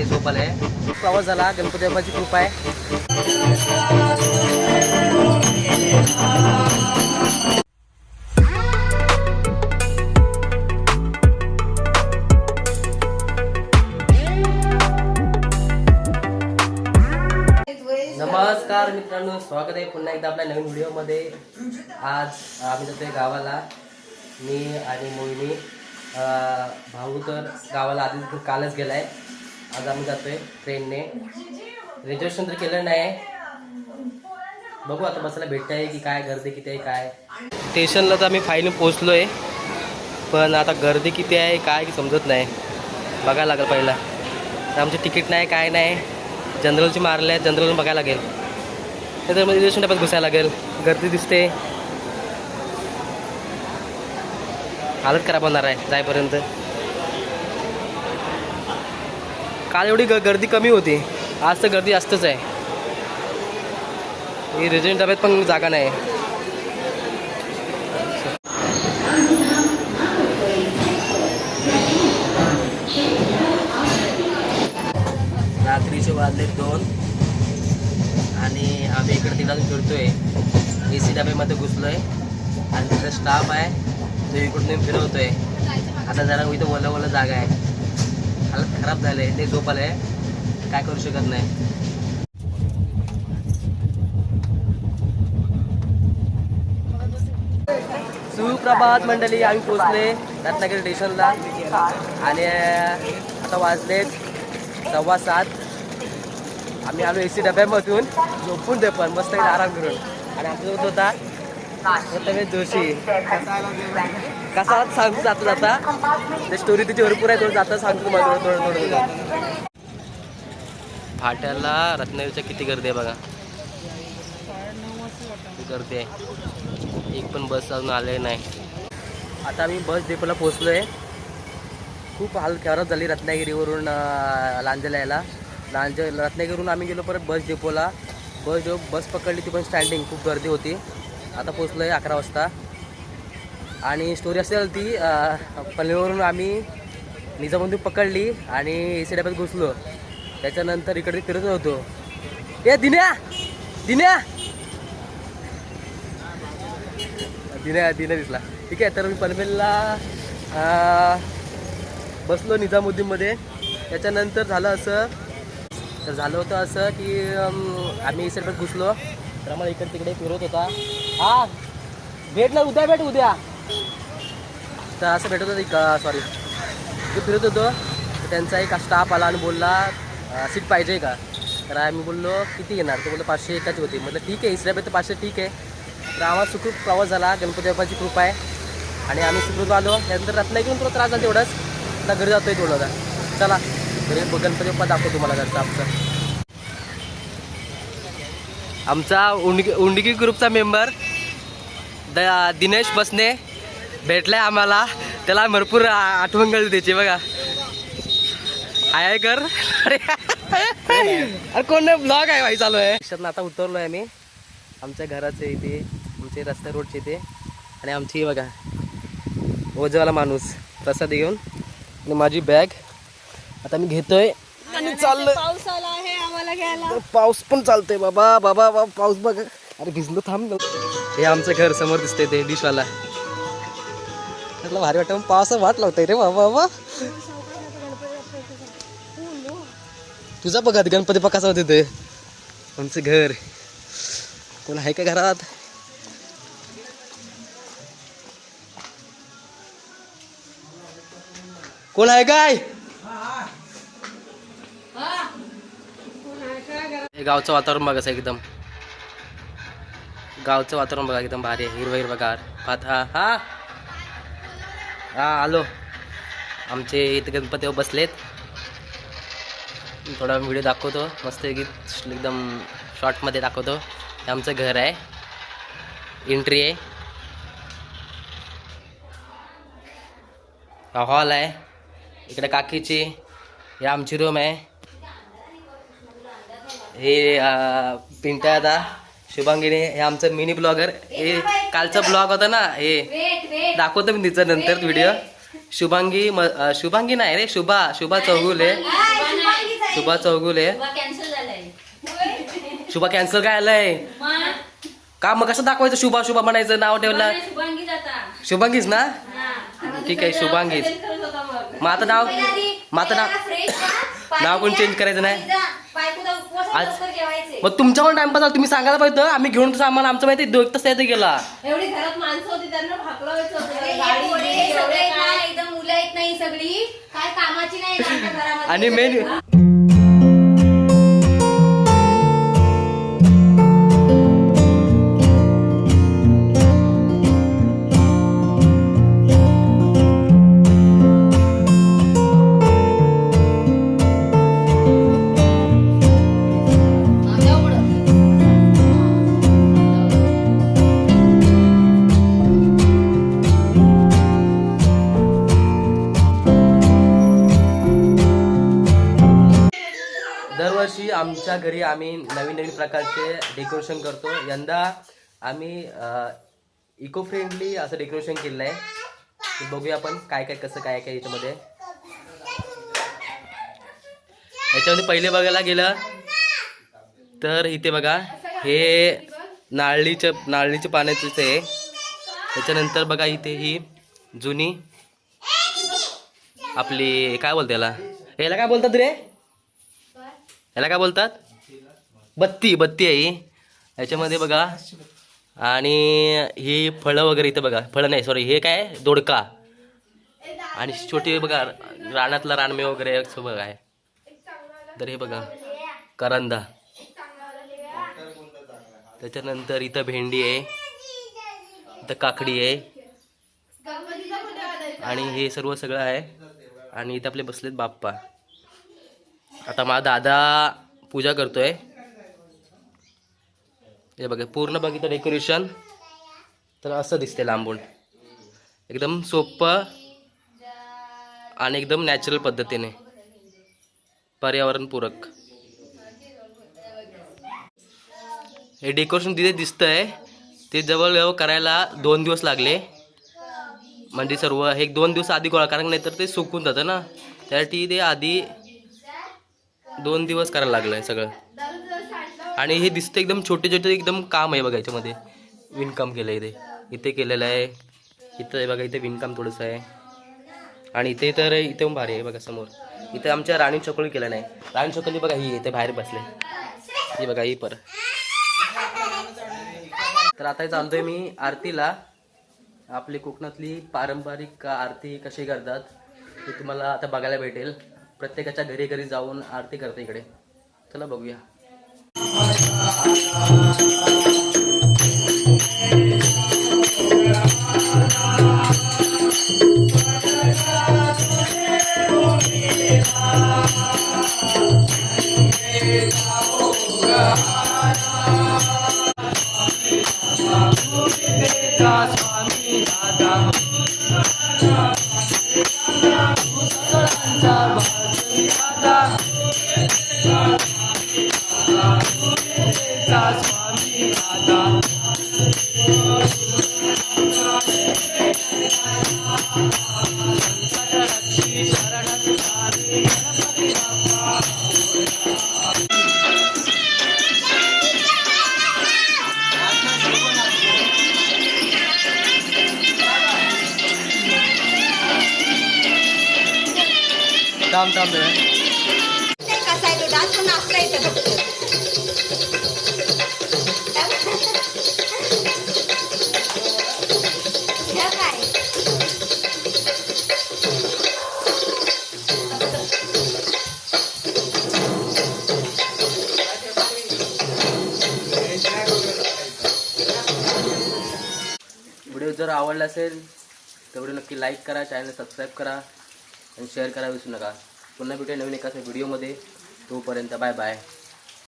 ते झोपाल आहे. प्रवास झाला गणपती बाप्पाची कृपा आहे. नमस्कार मित्रांनो स्वागत आहे पुन्हा एकदा आपल्या नवीन व्हिडिओमध्ये. आज आम्ही जातोय गावाला मी आणि मोहिनी. भाऊ तर गावाला आधीच कालच गेलाय. आज आम्ही जातोय ट्रेनने रिझर्वेशन तर केलं नाही. बघू आता बसायला भेटत आहे की काय गर्दी किती आहे काय. स्टेशनला तर आम्ही फायनल पोचलो आहे पण आता गर्दी किती आहे काय की समजत नाही. बघायला लागेल पहिला. तर आमचे तिकीट नाही काय नाही. जनरलची मारले आहेत जनरल बघायला लागेल. त्याच्यामध्ये रिझर्वेशन डब्यात घुसायला लागेल. गर्दी दिसते. हालत खराब होणार आहे जायपर्यंत काल एवढी ग गर्दी कमी होती. आज तर गर्दी जास्तच आहे. ही रेजिडेंट डब्यात पण जागा नाही. रात्रीचे वाजले दोन. आणि आम्ही इकडे तिकडे फिरतोय. ए सी डब्यामध्ये घुसलोय. आणि तिथं स्टाफ आहे. तो इकडून फिरवतोय. आता जरा इथं ओलं ओलं जागा आहे. हालत खराब झाले ते झोपाले. काय करू शकत नाही. सुप्रभात मंडळी आम्ही पोचले रत्नागिरी स्टेशनला. आणि आता वाजलेत सव्वा सात. आम्ही आलो ए सी डब्यामधून. झोपून दे पण मस्त आराम करून. आणि आमच्यासोबत होता जोशी. कसा सांगतो जातो जाता? ते स्टोरी तिची भरपूर आहे थोडं जाता सांगतो तुम्हाला थोडं थोडं थोडं थोडं. फाट्याला रत्नागिरीच्या किती गर्दी आहे बघा. किती गर्दी आहे. एक पण बस अजून आले नाही. आता आम्ही बस डेपोला पोचलो आहे खूप हाल खराब झाली रत्नागिरीवरून लांजाला यायला लांज रत्नागिरीवरून आम्ही गेलो परत बस डेपोला बस डेपो बस पकडली ती पण स्टँडिंग खूप गर्दी होती. आता पोचलो आहे अकरा वाजता. आणि स्टोरी असेल ती अं, पनवेलवरून आम्ही निजामुद्दीन पकडली आणि ए सी डब्यात घुसलो. त्याच्यानंतर इकडे फिरत होतो. ए दिन्या! दिन्या! दिन्या दिन्या दिसला. ठीक आहे तर मी पनवेलला बसलो निजामुद्दीनमध्ये. त्याच्यानंतर झालं असं तर झालं होतं असं की अम, आम्ही डब्यात घुसलो. तर आम्हाला इकडे तिकडे फिरत होता. हा भेट ना उद्या भेट उद्या. तर असं भेटत होतं सॉरी मी फिरत होतो. तर त्यांचा एक स्टाफ आला आणि बोलला सीट पाहिजे का? तर आम्ही बोललो किती घेणार तो बोललो पाचशे एकाची होती. म्हटलं ठीक आहे इस्राबे तर पाचशे ठीक आहे. तर आम्हाला सुखरूप प्रवास झाला गणपती बाप्पाची कृपा आहे. आणि आम्ही सुखरूप आलो. त्यानंतर रत्नागिरी थोडा त्रास झाला तेवढंच. आता घरी जातोय थोडं आता चला घरी गणपती बाप्पा दाखवतो तुम्हाला घरचा आमचा. आमचा उंडगी उंडगी ग्रुपचा मेंबर द दिनेश बसने. भेटलाय आम्हाला. त्याला भरपूर आठवण कळली त्याची बघा. हाय कर. अरे अरे कोण ब्लॉग आहे भाई चालू आहे. रिक्षातनं आता उतरलो आहे मी आमच्या घराचे इथे आमचे रस्ता रोडचे इथे. आणि आमची बघा ओझवाला माणूस. प्रसाद घेऊन. आणि माझी बॅग आता मी घेतोय. आणि चाललोय. पाऊस आला आहे आम्हाला घ्यायला. पाऊस पण चालतोय बाबा बाबा बाबा पाऊस बघ. अरे भिजलो थांब. हे आमचं घर समोर दिसतंय ते डिशवाला त्याला भारी वाटतं. पावसा वाट लावतंय रे बाबा बाबा. तुझा बघा गणपती बाप्पा कसा होते ते. आमचं घर. कोण आहे का घरात? कोण आहे काय? हे गावचं वातावरण बघा एकदम. गावचं वातावरण बघा एकदम भारी आहे. हिरवं हिरवं गार हा हा. हा आलो. आमचे इथे गणपती बसलेत. थोडा व्हिडिओ दाखवतो. मस्त गीत एकदम शॉर्टमध्ये दाखवतो. हे आमचं घर आहे. एंट्री आहे. हा हॉल आहे. इकडे काकीची हे आमची रूम आहे. हे अं, पिंट्या दादा शुभांगिनी हे आमचं मिनी ब्लॉगर हे कालचा ब्लॉग होता ना हे. दाखवतो मी तिचा नंतर व्हिडिओ शुभांगी शुभांगी नाही रे शुभा शुभा चौगुले. शुभा चौगुले. कॅन्सल झालंय. शुभा कॅन्सल काय आलंय? का मग कसं दाखवायचं शुभा शुभा म्हणायचं नाव ठेवलं? शुभांगी जाता शुभांगीच ना? हा. ठीक आहे शुभांगीच. मग. मग आता नाव मग आता नाव नाव पण चेंज करायचं नाही? आज- मग तुमच्या पण टाइमपास झाला तुम्ही सांगायला पाहिजे होतं. आम्ही घेऊन सामान आमचं माहिती दोन तास येते गेला एवढी घरात माणसं होती त्यांना भाकलावायचं होतं. अरे, गाडी, हे पोरे बिडी, सगळे एवढे ना, काय. एकदम मुलं आहेत नाही सगळी काय कामाची नाही ना आमच्या घरामध्ये. आणि मेन आमच्या घरी आम्ही नवीन नवीन प्रकारचे डेकोरेशन करतो. यंदा आम्ही इको फ्रेंडली असं डेकोरेशन केलेलं आहे. बघूया आपण काय काय कसं काय काय याच्यामध्ये. याच्यामध्ये पहिले बघायला गेलं तर इथे बघा हे नारळीच्या नारळीच्या पाण्याचीच आहे. त्याच्यानंतर बघा इथे ही जुनी आपली काय बोलते याला? याला काय बोलतात रे? याला काय बोलतात? बत्ती बत्ती आहे ही. याच्यामध्ये बघा. आणि ही फळं वगैरे इथं बघा. फळं नाही सॉरी हे काय? दोडका. आणि छोटी बघा रानातला रानमे वगैरे सगळं आहे तर हे बघा. करंदा. त्याच्यानंतर इथं भेंडी आहे. इथं काकडी आहे. आणि हे सर्व सगळं आहे. आणि इथं आपले बसलेत बाप्पा. आता माझा दादा पूजा करतोय. हे बघा पूर्ण बघितलं डेकोरेशन तर असं दिसते लांबून. एकदम सोपं आणि एकदम नॅचरल पद्धतीने. पर्यावरणपूरक. हे डेकोरेशन तिथे दिसतंय. ते जवळजवळ करायला दोन दिवस लागले. म्हणजे सर्व हे एक दोन दिवस आधी गोळा कारण नाहीतर ते सुकून जातं ना. त्यासाठी ते आधी दोन दिवस करायला लागलं आहे सगळं. आणि हे दिसतं एकदम छोटे छोटे एकदम काम आहे बघा याच्यामध्ये. विणकाम केलं आहे इथे. इथे केलेलं आहे. इथं आहे बघा इथे विणकाम थोडंसं आहे. आणि इथे तर इथे भारी आहे बघा समोर. इथे आमच्या राणी चकोळी केलं नाही राणी चकोली बघा ही इथे बाहेर बसले. ही बघा ही पर. तर आता चालतोय मी आरतीला. आपली कोकणातली पारंपरिक आरती कशी करतात ते तुम्हाला आता बघायला भेटेल. प्रत्येकाच्या घरी घरी जाऊन आरती करते इकडे. चला बघूया. थांब थांब जरा. कसा आहे तो डान्स पण नाचता येतं फक्त. जर आवडला असेल तेवढं नक्की लाईक करा चॅनल सबस्क्राईब करा आणि शेअर करा विसरू नका. पुन्हा भेटूया नवीन एका व्हिडिओमध्ये तोपर्यंत बाय बाय